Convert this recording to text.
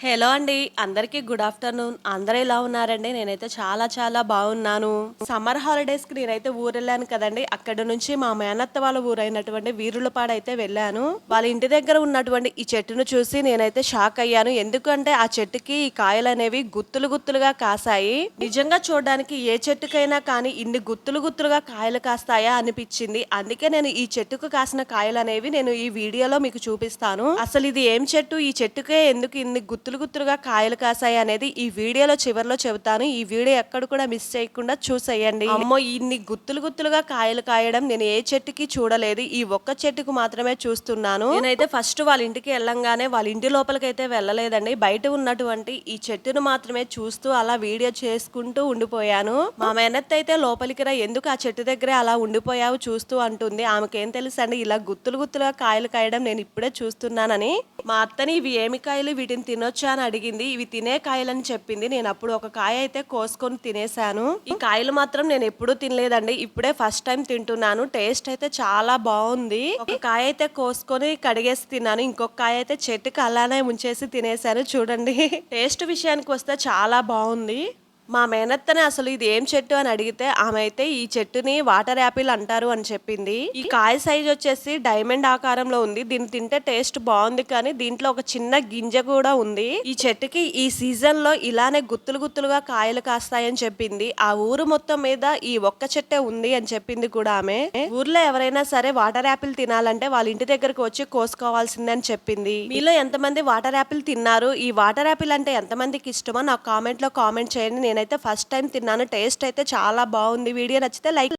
Hello అండి అందరికీ good afternoon. అందరూ ఎలా ఉన్నారండి? నేనైతే చాలా చాలా బాగున్నాను. సమ్మర్ హాలిడేస్కి నేనైతే ఊరు వెళ్ళాను కదండి. అక్కడ నుంచి మా మేనత్త వాళ్ళ ఊరైనటువంటి వీరులపాడు అయితే వెళ్ళాను. వాళ్ళ ఇంటి దగ్గర ఉన్నటువంటి ఈ చెట్టును చూసి నేనైతే షాక్ అయ్యాను. ఎందుకంటే ఆ చెట్టుకి ఈ కాయలు అనేవి గుత్తులు గుత్తులుగా కాసాయి నిజంగా చూడడానికి ఏ చెట్టుకైనా కానీ ఇన్ని గుత్తులు గుత్తులుగా కాయలు కాస్తాయా అనిపించింది. అందుకే నేను ఈ చెట్టుకు కాసిన కాయలు అనేవి నేను ఈ వీడియోలో మీకు చూపిస్తాను. అసలు ఇది ఏం చెట్టు? ఈ చెట్టుకే ఎందుకు ఇన్ని గుత్తు గుత్తులు గుత్తులుగా కాయలు కాసాయి అనేది ఈ వీడియోలో చివరిలో చెబుతాను. ఈ వీడియో ఎక్కడ కూడా మిస్ చేయకుండా చూసేయండి. అమ్మో ఇన్ని గుత్తులు గుత్తులుగా కాయలు కాయడం నేను ఏ చెట్టుకి చూడలేదు. ఈ ఒక్క చెట్టుకు మాత్రమే చూస్తున్నాను. నేనైతే ఫస్ట్ వాళ్ళ ఇంటికి వెళ్ళంగానే వాళ్ళ ఇంటి లోపలికైతే వెళ్ళలేదండి. బయట ఉన్నటువంటి ఈ చెట్టును మాత్రమే చూస్తూ అలా వీడియో చేసుకుంటూ ఉండిపోయాను. మా మేనత్త అయితే లోపలికి రా ఎందుకు ఆ చెట్టు దగ్గరే అలా ఉండిపోయావు చూస్తూ అంటుంది. ఆమెకేం తెలుసు అండి ఇలా గుత్తులు గుత్తులుగా కాయలు కాయడం నేను ఇప్పుడే చూస్తున్నానని. మా అత్తని ఇవి ఏమి కాయలు వీటిని తినొచ్చా అని అడిగింది. ఇవి తినే కాయలని చెప్పింది. నేను అప్పుడు ఒక కాయ అయితే కోసుకొని తినేసాను ఈ కాయలు మాత్రం నేను ఎప్పుడూ తినలేదండి. ఇప్పుడే ఫస్ట్ టైం తింటున్నాను. టేస్ట్ అయితే చాలా బాగుంది. ఒక కాయ అయితే కోసుకొని కడిగేసి తిన్నాను. ఇంకొక కాయ అయితే చెట్టుకి అలానే ముంచేసి తినేసాను చూడండి. టేస్ట్ విషయానికి వస్తే చాలా బాగుంది. మా మేనత్తనే అసలు ఇది ఏం చెట్టు అని అడిగితే ఆమె అయితే ఈ చెట్టుని వాటర్ యాపిల్ అంటారు అని చెప్పింది. ఈ కాయ సైజ్ వచ్చేసి డైమండ్ ఆకారంలో ఉంది. దీన్ని తింటే టేస్ట్ బాగుంది కానీ దీంట్లో ఒక చిన్న గింజ కూడా ఉంది. ఈ చెట్టుకి ఈ సీజన్లో ఇలానే గుత్తులు గుత్తులుగా కాయలు కాస్తాయని చెప్పింది. ఆ ఊరు మొత్తం మీద ఈ ఒక్క చెట్టే ఉంది అని చెప్పింది కూడా ఆమె. ఊర్లో ఎవరైనా సరే వాటర్ యాపిల్ తినాలంటే వాళ్ళ ఇంటి దగ్గరకు వచ్చి కోసుకోవాల్సిందే అని చెప్పింది. మీలో ఎంతమంది వాటర్ యాపిల్ తిన్నారు? ఈ వాటర్ యాపిల్ అంటే ఎంతమందికి ఇష్టమో నాకు కామెంట్లో కామెంట్ చేయండి. నేనైతే ఫస్ట్ టైం తిన్నాను. టేస్ట్ అయితే చాలా బాగుంది. వీడియో నచ్చితే లైక్